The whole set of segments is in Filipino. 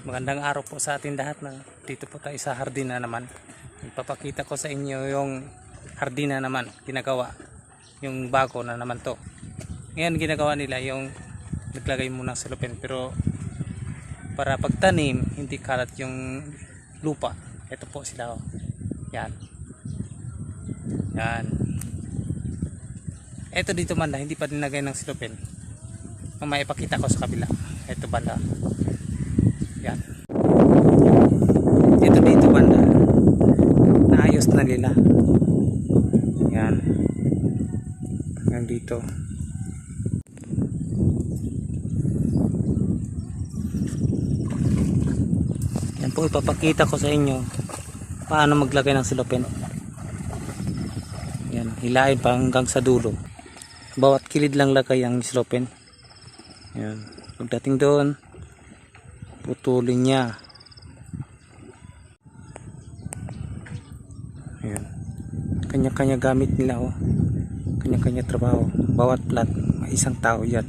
Magandang araw po sa atin lahat na dito po tayo sa hardina naman. Ipapakita ko sa inyo yung hardina naman ginagawa. Yung bago na naman to. Ngayon ginagawa nila yung naglagay muna sa lupin pero para pagtanim hindi kalat yung lupa. Ito po sila oh. Yan. Yan. Ito dito man hindi pa dinagay ng silupin. Mamaya ipakita ko sa kabila. Ito banda. Yan. Ito dito banda. Naayos na nila. Yan. Hanggang dito. Yan po ipapakita ko sa inyo paano maglagay ng silopin. Yan, hilain pa hanggang sa dulo. Bawat kilid lang lagay ang silopin. Yan. Pagdating doon, putulin niya. Ayan. Kanya-kanya gamit nila oh. Kanya-kanya trabaho. Bawat plat, may isang tao yan.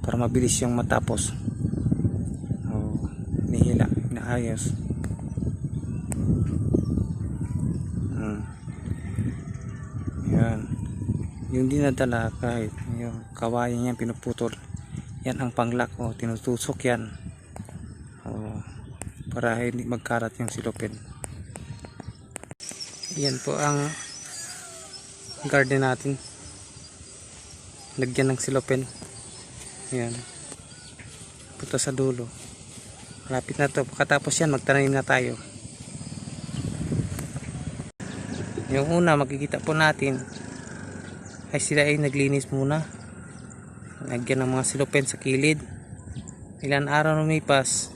Para mabilis yung matapos. Oh, nihila, inaayos. Hmm. Yan. Yung dinadala kahit yung kawayan niya pinuputol. Yan ang panglak o tinutusok yan. Para hindi magkarat yung silopin. Yan po ang garden natin. Lagyan ng silopin. Yan. Punta sa dulo. Malapit na to. Pagkatapos yan, magtanim na tayo. Yung una, makikita po natin ay sila ay naglinis muna. Lagyan ng mga silopin sa kilid. Ilan araw lumipas,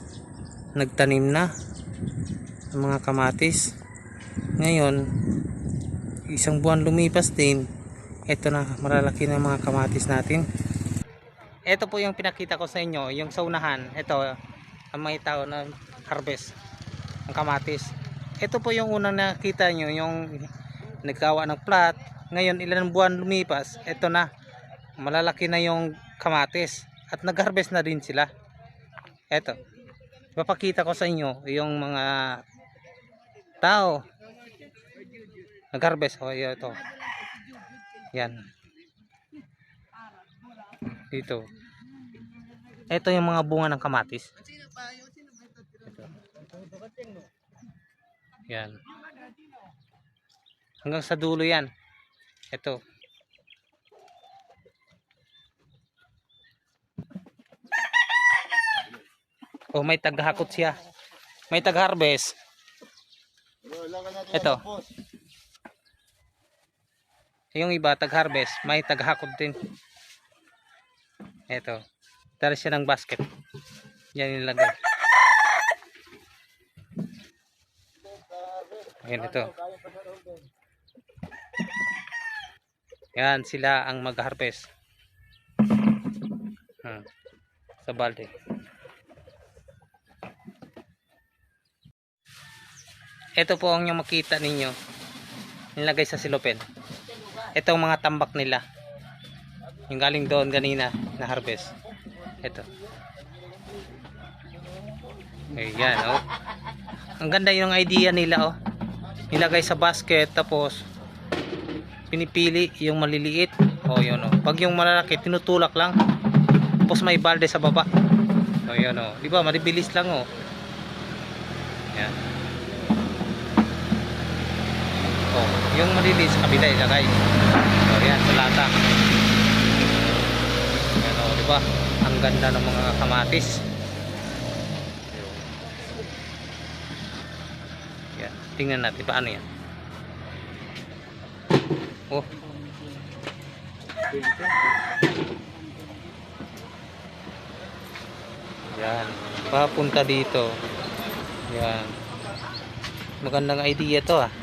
nagtanim na ng mga kamatis. Ngayon, isang buwan lumipas din, ito na, malalaki na mga kamatis natin. Ito po yung pinakita ko sa inyo, yung sa unahan. Ito, ang may tao na harvest ng kamatis. Ito po yung unang nakita nyo, yung nagkawa ng plat. Ngayon, ilan buwan lumipas, ito na, malalaki na yung kamatis. At nag-harvest na din sila. Ito, papakita ko sa inyo yung mga tao. Nag-harvest. Oh, ito. Yan. Dito. Ito yung mga bunga ng kamatis. Ito. yan. Hanggang sa dulo yan. Ito oh may taghakot siya. May tag-harvest. Ito. Yung iba tag-harvest. May tag-hakot din. Ito. Tara siya ng basket. Yan nilagay ayan ito. Yan sila ang mag-harvest. Hmm. sa balde ito po ang yung makita ninyo. Nilagay sa silopin itong mga tambak nila. Yung galing doon kanina na harvest. Ito. Ayan oh. Ang ganda yung idea nila oh. Nilagay sa basket tapos pinipili yung maliliit. Oh yun oh. Pag yung malalaki tinutulak lang. Tapos may balde sa baba. Oh yun oh. Di ba maribilis lang oh. Yan Oh, yung malinis sa kabila ilagay. So, yan sa lata. Yan oh, di ba? Ang ganda ng mga kamatis. Yan, tingnan natin paano yan. Oh. Yan, papunta dito. Yan. Magandang idea to ah.